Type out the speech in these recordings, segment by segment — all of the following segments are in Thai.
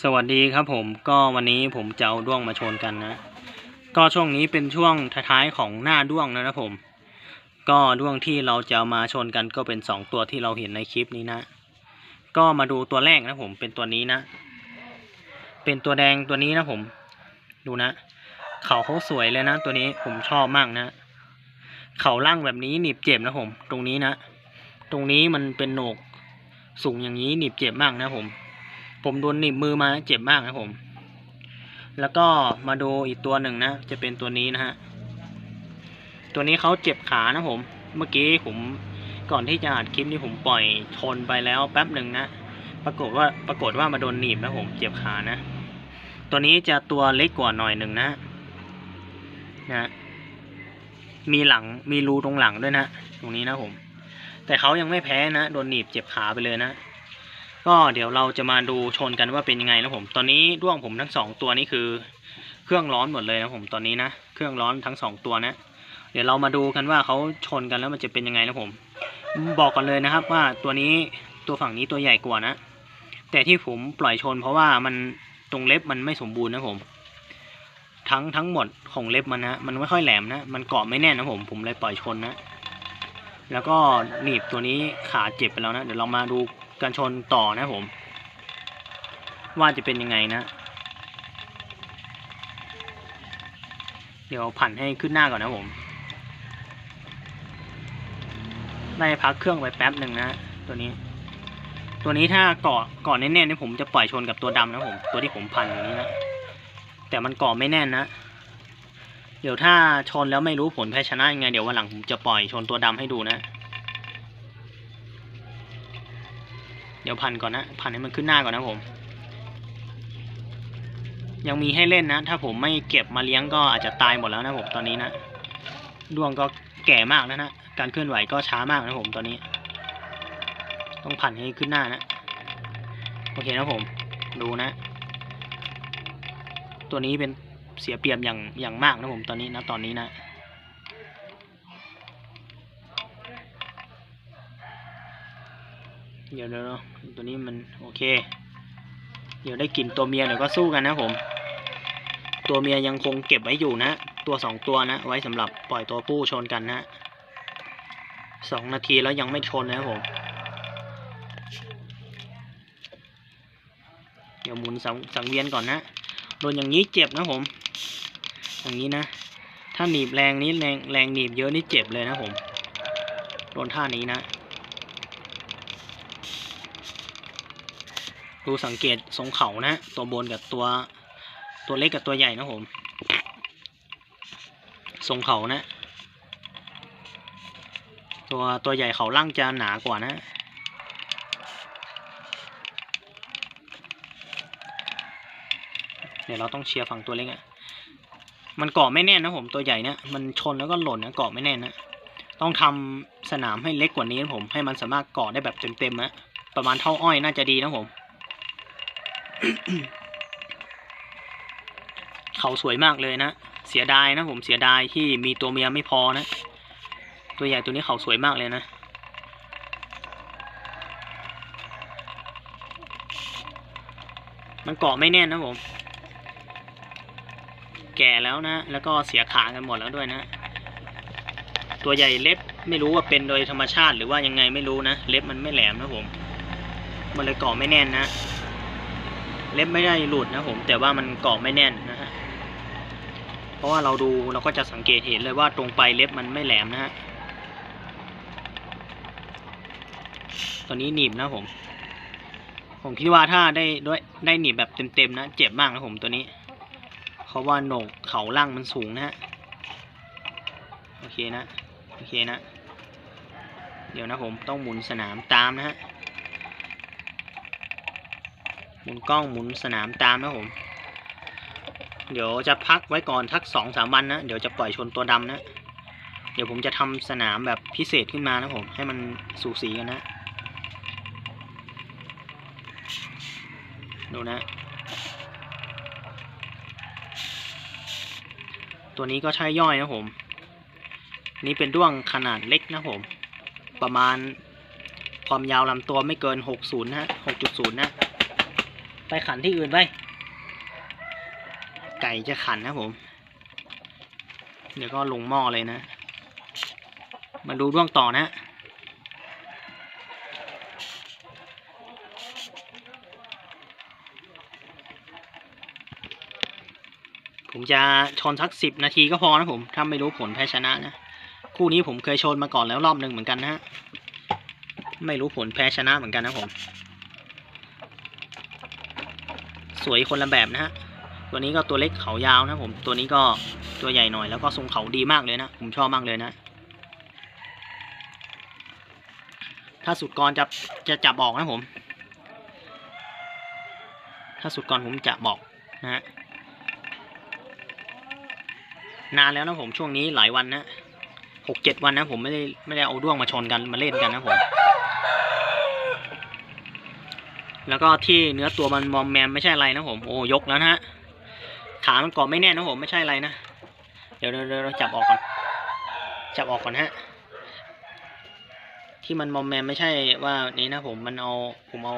สวัสดีครับผมก็วันนี้ผมจะเอาด้วงมาชนกันนะ ก็ช่วงนี้เป็นช่วงท้ายๆของหน้าด้วงนะครับผม ก็ด้วงที่เราจะามาชนกันก็เป็นสองตัวที่เราเห็นในคลิปนี้นะ ก็มาดูตัวแรกนะผมเป็นตัวนี้นะ เป็นตัวแดงตัวนี้นะผม ดูนะ เขาเขาสวยเลยนะ ตัวนี้ผมชอบมากนะ เขาล่างแบบนี้หนีบเจ็บนะผม ตรงนี้นะ ตรงนี้มันเป็นโหนกสูงอย่างนี้หนีบเจ็บมากนะผม ผมโดนหนีบมือมาเจ็บมากนะผม แล้วก็มาดูอีกตัวหนึ่งนะ จะเป็นตัวนี้นะฮะ ตัวนี้เขาเจ็บขานะผม เมื่อกี้ผมก่อนที่จะอัดคลิปนี้ผมปล่อยชนไปแล้วแป๊บหนึ่งนะ ปรากฏว่าปรากฏว่ามาโดนหนีบนะผม เจ็บขานะ ตัวนี้จะตัวเล็กกว่าหน่อยหนึ่งนะนะมีหลังมีรูตรงหลังด้วยนะ ตรงนี้นะผม แต่เขายังไม่แพ้นะ โดนหนีบเจ็บขาไปเลยนะ ก็เดี๋ยวเราจะมาดูชนกันว่าเป็นยังไงนะผมตอนนี้ด้วงผมทั้งสองตัวนี้คือเครื่องร้อนหมดเลยนะผมตอนนี้นะเครื่องร้อนทั้งสองตัวนะ เดี๋ยวเรามาดูกันว่าเขาชนกันแล้วมันจะเป็นยังไงนะผม บอกกันเลยนะครับว่าตัวนี้ตัวฝั่งนี้ตัวใหญ่กว่านะ แต่ที่ผมปล่อยชนเพราะว่ามันตรงเล็บมันไม่สมบูรณ์นะผม ทั้งทั้งหมดของเล็บมันนะมันไม่ค่อยแหลมนะมันเกาะไม่แน่นนะผมผมเลยปล่อยชนนะแล้วก็หนีบตัวนี้ขาเจ็บไปแล้วนะ เดี๋ยวเรามาดู การชนต่อนะผม ว่าจะเป็นยังไงนะ เดี๋ยวผันให้ขึ้นหน้าก่อนนะผมได้พักเครื่องไปแป๊บหนึ่งนะตัวนี้ ตัวนี้ถ้าเกาะเกาะแน่นๆนี่ผมจะปล่อยชนกับตัวดำนะผม ตัวที่ผมพันอย่างนี้นะแต่มันเกาะไม่แน่นนะเดี๋ยวถ้าชนแล้วไม่รู้ผลแพ้ชนะยังไง เดี๋ยววันหลังผมจะปล่อยชนตัวดำให้ดูนะ เดี๋ยวพันก่อนนะพันให้มันขึ้นหน้าก่อนนะผม ยังมีให้เล่นนะ ถ้าผมไม่เก็บมาเลี้ยงก็อาจจะตายหมดแล้วนะผมตอนนี้นะดวงก็แก่มากแล้วนะการเคลื่อนไหวก็ช้ามากนะผมตอนนี้ ต้องพันให้ขึ้นหน้านะโอเคนะผมดูนะ ตัวนี้เป็นเสียเปรียบอย่างอย่างมากนะผมตอนนี้นะตอนนี้นะ เดี๋ยวเดี๋ยวตัวนี้มันโอเค เดี๋ยวได้กลิ่นตัวเมียเดี๋ยวก็สู้กันนะผม ตัวเมียยังคงเก็บไว้อยู่นะ ตัวสองตัวนะ ไว้สำหรับปล่อยตัวผู้ชนกันนะสองนาทีแล้วยังไม่ชนนะครับผม เดี๋ยวหมุนสังสังเวียนก่อนนะ โดนอย่างนี้เจ็บนะผม อย่างนี้นะ ถ้าหนีบแรงนี้แรงแรงหนีบเยอะนี่เจ็บเลยนะผม โดนท่านี้นะ ดูสังเกตทรงเขานะ ตัวบนกับตัวตัวเล็กกับตัวใหญ่นะผมทรงเขานะ ตัวตัวใหญ่เขาล่างจะหนากว่านะ เดี๋ยวเราต้องเชียร์ฝั่งตัวเล็กอะมันเกาะไม่แน่นนะผมตัวใหญ่เนี่ยมันชนแล้วก็หล่นนะเกาะไม่แน่นนะต้องทำสนามให้เล็กกว่านี้นะผมให้มันสามารถเกาะได้แบบเต็มๆนะประมาณเท่าอ้อยน่าจะดีนะผม เขาสวยมากเลยนะ เสียดายนะผมเสียดายที่มีตัวเมียไม่พอนะ ตัวใหญ่ตัวนี้เขาสวยมากเลยนะ มันเกาะไม่แน่นนะผม แก่แล้วนะ แล้วก็เสียขากันหมดแล้วด้วยนะ ตัวใหญ่เล็บไม่รู้ว่าเป็นโดยธรรมชาติหรือว่ายังไงไม่รู้นะ เล็บมันไม่แหลมนะผม มันเลยเกาะไม่แน่นนะ เล็บไม่ได้หลุดนะผม แต่ว่ามันเกาะไม่แน่นนะฮะเพราะว่าเราดูเราก็จะสังเกตเห็นเลยว่าตรงไปเล็บมันไม่แหลมนะฮะตอนนี้หนีบนะผม ผมคิดว่าถ้าได้ด้วยได้หนีบแบบเต็มๆนะเจ็บมากนะผมตัวนี้เพราะว่าโหนกเขาล่างมันสูงนะฮะโอเคนะโอเคนะ เดี๋ยวนะผมต้องหมุนสนามตามนะฮะ หมุนกล้องหมุนสนามตามนะผม เดี๋ยวจะพักไว้ก่อนทักสองสามวันนะ เดี๋ยวจะปล่อยชนตัวดำนะ เดี๋ยวผมจะทำสนามแบบพิเศษขึ้นมานะผม ให้มันสูสีกันนะ ดูนะ ตัวนี้ก็ใช้ย่อยนะผม นี่เป็นด้วงขนาดเล็กนะผม ประมาณความยาวลำตัวไม่เกิน 60นะฮะ 6.0 นะ ไปขันที่อื่นไป ไก่จะขันนะผม เดี๋ยวก็ลงหม้อเลยนะ มาดูด้วงต่อนะผมจะชนสักสิบนาทีก็พอนะผม ถ้าไม่รู้ผลแพ้ชนะนะ คู่นี้ผมเคยชนมาก่อนแล้วรอบหนึ่งเหมือนกันนะฮะ ไม่รู้ผลแพ้ชนะเหมือนกันนะผม สวยคนละแบบนะฮะตัวนี้ก็ตัวเล็กเขายาวนะผมตัวนี้ก็ตัวใหญ่หน่อยแล้วก็ทรงเขาดีมากเลยนะ ผมชอบมากเลยนะ ถ้าสุดกรจะจะจับออกนะผม ถ้าสุดกรผมจะบอกนะฮะนานแล้วนะผมช่วงนี้หลายวันนะหกเจ็ดวันนะผมไม่ได้ไม่ได้เอาด้วงมาชนกันมาเล่นกันนะผม แล้วก็ที่เนื้อตัวมันมอมแมมไม่ใช่อะไรนะผมโอ้ยกแล้วนะฮะขามันเกาะไม่แน่นนะผมไม่ใช่อะไรนะเดี๋ยวเดี๋ยวเราจับออกก่อน จับออกก่อนฮะ ที่มันมอมแมมไม่ใช่ว่านี่นะผมมันเอาผมเอา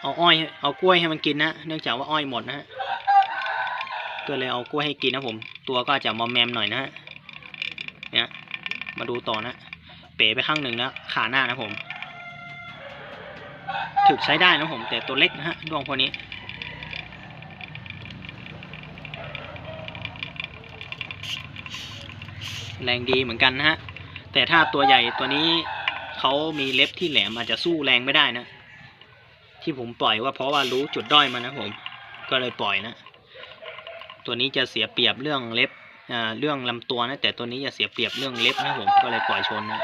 เอาอ้อยเอากล้วยให้มันกินนะเนื่องจากว่าอ้อยหมดนะฮะก็เลยเอากล้วยให้กินนะผม ตัวก็จจะมอมแมมหน่อยนะฮะเนี่ยมาดูต่อนะเป๋ไปข้างหนึ่งแล้วขาหน้านะผม ถึกใช้ได้นะผม แต่ตัวเล็กนะฮะดวงพวกนี้ แรงดีเหมือนกันนะฮะ แต่ถ้าตัวใหญ่ตัวนี้เขามีเล็บที่แหลมอาจจะสู้แรงไม่ได้นะ ที่ผมปล่อยว่าเพราะว่ารู้จุดด้อยมันนะผม ก็เลยปล่อยนะ ตัวนี้จะเสียเปรียบเรื่องเล็บอ่าเรื่องลำตัวนะ แต่ตัวนี้จะเสียเปรียบเรื่องเล็บนะผม ก็เลยปล่อยชนนะ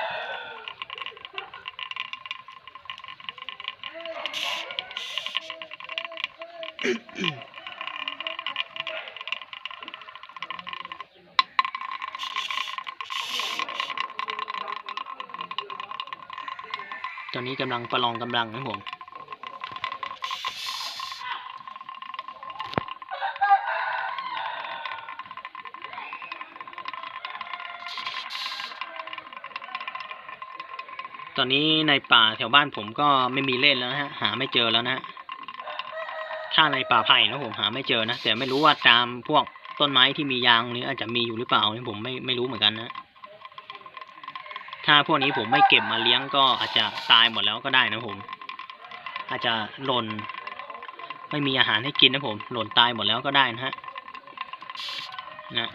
ำลังประลองกำลังนะผมตอนนี้ในป่าแถวบ้านผมก็ไม่มีเล่นแล้วนะฮะหาไม่เจอแล้วนะฮะถ้าในป่าไผ่นะผมหาไม่เจอนะแต่ไม่รู้ว่าตามพวกต้นไม้ที่มียางนี้อาจจะมีอยู่หรือเปล่านี่ผมไม่ไม่รู้เหมือนกันนะ ถ้าพวกนี้ผมไม่เก็บมาเลี้ยงก็อาจจะตายหมดแล้วก็ได้นะผม อาจจะหล่น ไม่มีอาหารให้กินนะผม หล่นตายหมดแล้วก็ได้นะฮะนะ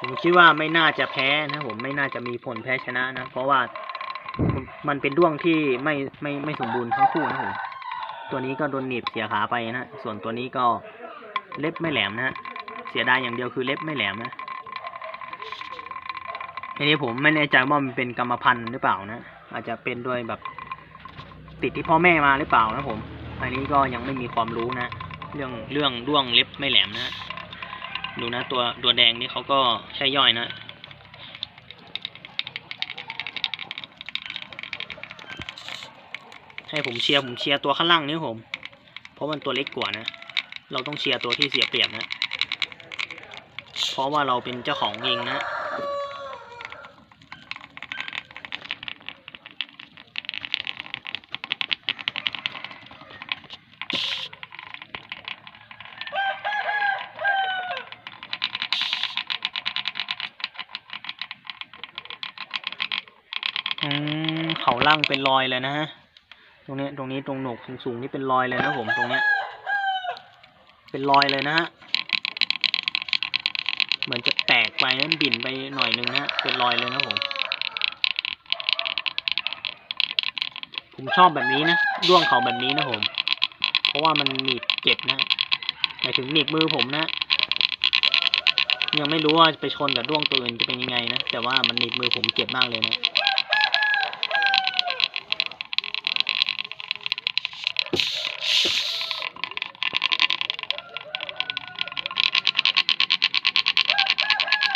ผมคิดว่าไม่น่าจะแพ้นะผมไม่น่าจะมีผลแพ้ชนะนะ เพราะว่ามันเป็นด้วงที่ไม่ไม่ไม่สมบูรณ์ทั้งคู่นะผมตัวนี้ก็โดนหนีบเสียขาไปนะ ส่วนตัวนี้ก็เล็บไม่แหลมนะฮะ เสียดายอย่างเดียวคือเล็บไม่แหลมนะทีนี้ผมไม่แน่ใจว่ามันเป็นกรรมพันธุ์หรือเปล่านะอาจจะเป็นด้วยแบบติดที่พ่อแม่มาหรือเปล่านะผมอันนี้ก็ยังไม่มีความรู้นะเรื่องเรื่องด้วงเล็บไม่แหลมนะดูนะตัวตัวแดงนี่เขาก็ใช่ย่อยนะให้ผมเชียร์ผมเชียร์ตัวข้างล่างนี่ผม เพราะมันตัวเล็กกว่านะ เราต้องเชียร์ตัวที่เสียเปรียบนะ เพราะว่าเราเป็นเจ้าของเองนะอืมเขาล่างเป็นรอยเลยนะฮะ ตรงนี้ตรงนี้ตรงหนกสูงๆนี่เป็นรอยเลยนะผมตรงเนี้ย เป็นรอยเลยนะฮะ เหมือนจะแตกไปนั้นบิ่นไปหน่อยนึงนะเป็นรอยเลยนะผม ผมชอบแบบนี้นะร่วงเขาแบบนี้นะผม เพราะว่ามันหนีบเจ็บนะหมายถึงหนีบมือผมนะ ยังไม่รู้ว่าไปชนกับร่วงตัวอื่นจะเป็นยังไงนะ แต่ว่ามันหนีบมือผมเจ็บมากเลยนะ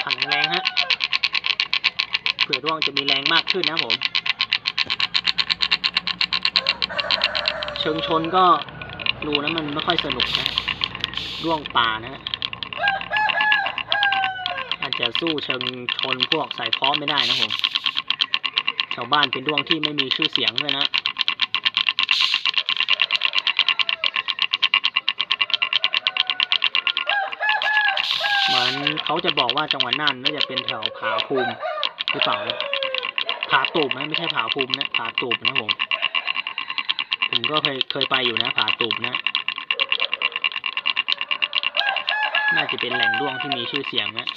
ขันแรงฮะ เผื่อด้วงจะมีแรงมากขึ้นนะผม เชิงชนก็ดูนะมันไม่ค่อยสนุกนะด้วงป่านะฮะอาจจะสู้เชิงชนพวกสายเพาะไม่ได้นะผมชาวบ้านเป็นด้วงที่ไม่มีชื่อเสียงด้วยนะเหมือนเขาจะบอกว่าจังหวัดน่านน่าจะเป็นแถวผาภูมิ รือเปล่าผาตูบนะไม่ใช่ผาภูมินะผาตูบนะผมผมก็เคยเคยไปอยู่นะผาตูบนะ น่าจะเป็นแหล่งด้วงที่มีชื่อเสียงนะ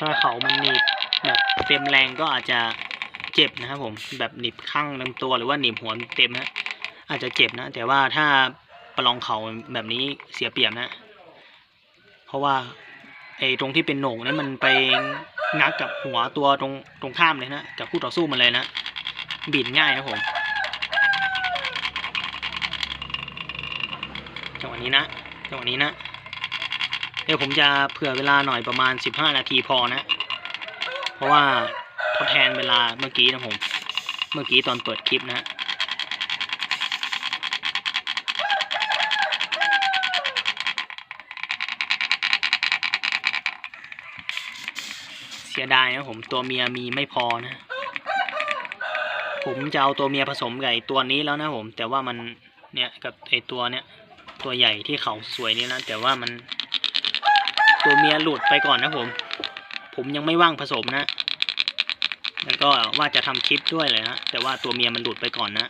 ถ้าเขามันหนีบแบบเต็มแรงก็อาจจะ เจ็บนะครับผมแบบหนีบข้างลำตัวหรือว่าหนีบหัวเต็มนะอาจจะเจ็บนะ แต่ว่าถ้าประลองเขาแบบนี้เสียเปรียบนะ เพราะว่าไอ้ตรงที่เป็นโหน่งนั้นมันไปงักกับหัวตัวตรงตรงข้ามเลยนะกับคู่ต่อสู้มันเลยนะบิดง่ายนะผมจังหวะนี้นะจังหวะนี้นะเดี๋ยวผมจะเผื่อเวลาหน่อยประมาณ 15 นาทีพอนะ เพราะว่า ทดแทนเวลาเมื่อกี้นะผม เมื่อกี้ตอนเปิดคลิปนะเสียดายนะผมตัวเมียมีไม่พอนะ ผมจะเอาตัวเมียผสมกับไอ้ตัวนี้แล้วนะผม แต่ว่ามันเนี่ยกับไอตัวเนี้ยตัวใหญ่ที่เขาสวยนี่นะแต่ว่ามัน ตัวเมียหลุดไปก่อนนะผม ผมยังไม่ว่างผสมนะ แล้วก็ว่าจะทำคลิปด้วยเลยนะแต่ว่าตัวเมียมันหลุดไปก่อนนะ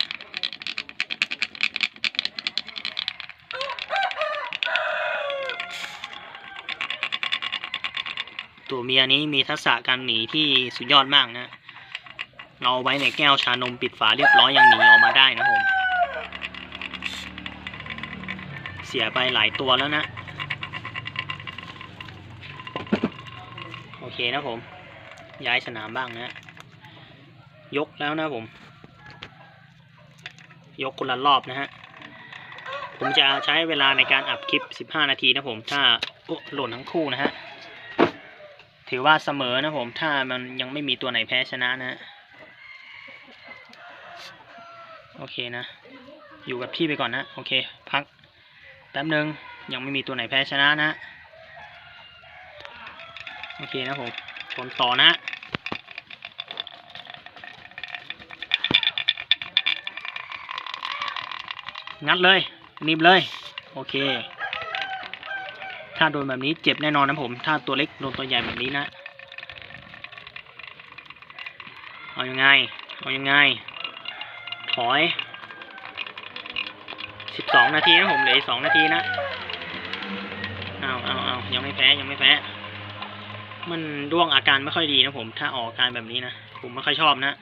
ตัวเมียนี้มีทักษะการหนีที่สุดยอดมากนะ เราไว้ในแก้วชานมปิดฝาเรียบร้อยยังหนีออกมาได้นะผม เสียไปหลายตัวแล้วนะ โอเคนะผม ย้ายสนามบ้างนะ ยกแล้วนะผม ยกคนละรอบนะฮะ ผมจะใช้เวลาในการอัดคลิป 15 นาทีนะผมถ้าโอ้หล่นทั้งคู่นะฮะ ถือว่าเสมอนะผม ถ้ามันยังไม่มีตัวไหนแพ้ชนะนะ โอเคนะ อยู่กับที่ไปก่อนนะ โอเค พักแป๊บนึงยังไม่มีตัวไหนแพ้ชนะนะ โอเคนะผมชนต่อนะ งัดเลยนีบเลย โอเค ถ้าโดนแบบนี้เจ็บแน่นอนนะผม ถ้าตัวเล็กโดนตัวใหญ่แบบนี้นะ เอายังไง เอายังไง ถอย สิบสองนาทีนะผม เหลือสองนาทีนะ เอาเอาเอายังไม่แพ้ ยังไม่แพ้ มันร่วงอาการไม่ค่อยดีนะผม ถ้าออกอาการแบบนี้นะ ผมไม่ค่อยชอบนะ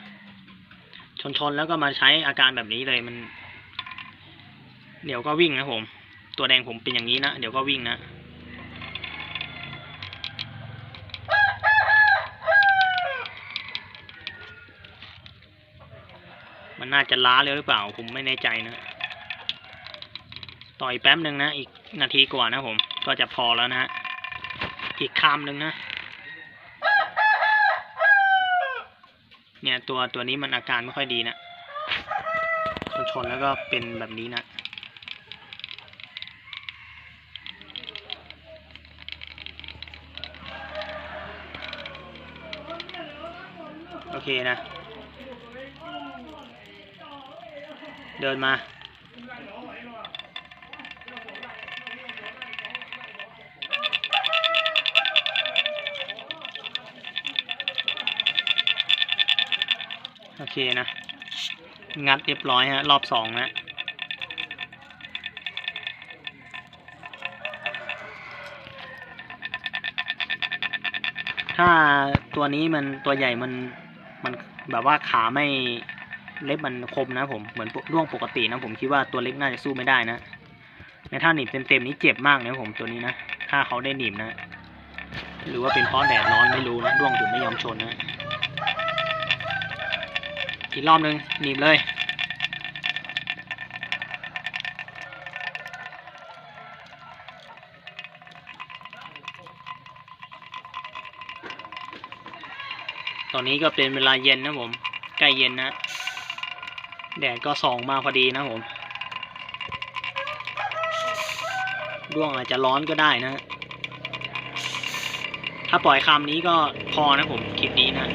ชนชนแล้วก็มาใช้อาการแบบนี้เลยมัน เดี๋ยวก็วิ่งนะผม ตัวแดงผมเป็นอย่างนี้นะ เดี๋ยวก็วิ่งนะมันน่าจะล้าเลยหรือเปล่า ผมไม่แน่ใจนะ ต่อยแป๊บหนึ่งนะ อีกนาทีกว่านะผม ก็จะพอแล้วนะฮะ อีกคำหนึ่งนะ เนี่ยตัวตัวนี้มันอาการไม่ค่อยดีนะ ชนชนแล้วก็เป็นแบบนี้นะ อเคนะ เดินมา โอเคนะ งัดเรียบร้อยฮะ รอบสองนะถ้าตัวนี้มันตัวใหญ่มัน มันแบบว่าขาไม่เล็บมันคมนะผมเหมือนร่วงปกตินะผมคิดว่าตัวเล็กน่าจะสู้ไม่ได้นะในท่าหนีบเต็มๆนี้เจ็บมากนะผมตัวนี้นะถ้าเขาได้หนีบนะ หรือว่าเป็นเพราะแดดร้อนไม่รู้นะร่วงถึงไม่ยอมชนนะอีกรอบหนึ่งหนีบเลย อนนี้ก็เป็นเวลาเย็นนะผมใกล้เย็นนะแดดก็ส่องมาพอดีนะผมด้วงอาจจะร้อนก็ได้นะ ถ้าปล่อยคำนี้ก็พอนะผมคลิปนี้นะ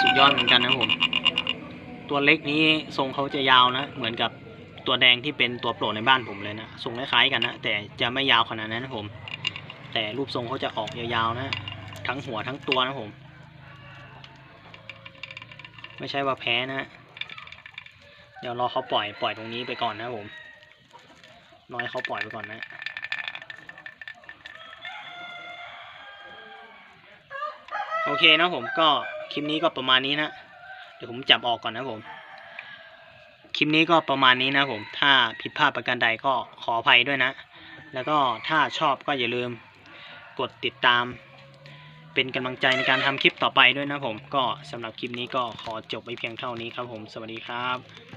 สุดยอดเหมือนกันนะผม ตัวเล็กนี้ทรงเขาจะยาวนะ เหมือนกับตัวแดงที่เป็นตัวโปรดในบ้านผมเลยนะ ทรงคล้ายๆกันนะ แต่จะไม่ยาวขนาดนั้นนะผม แต่รูปทรงเขาจะออกยาวๆนะ ทั้งหัวทั้งตัวนะผม ไม่ใช่ว่าแพ้นะ เดี๋ยวรอเขาปล่อยปล่อยตรงนี้ไปก่อนนะผมรอให้เขาปล่อยไปก่อนนะโอเคนะผมก็คลิปนี้ก็ประมาณนี้นะเดี๋ยวผมจับออกก่อนนะผมคลิปนี้ก็ประมาณนี้นะผมถ้าผิดพลาดประการใดก็ขออภัยด้วยนะ แล้วก็ถ้าชอบก็อย่าลืมกดติดตาม เป็นกำลังใจในการทำคลิปต่อไปด้วยนะผมก็สำหรับคลิปนี้ก็ขอจบไปเพียงเท่านี้ครับผมสวัสดีครับ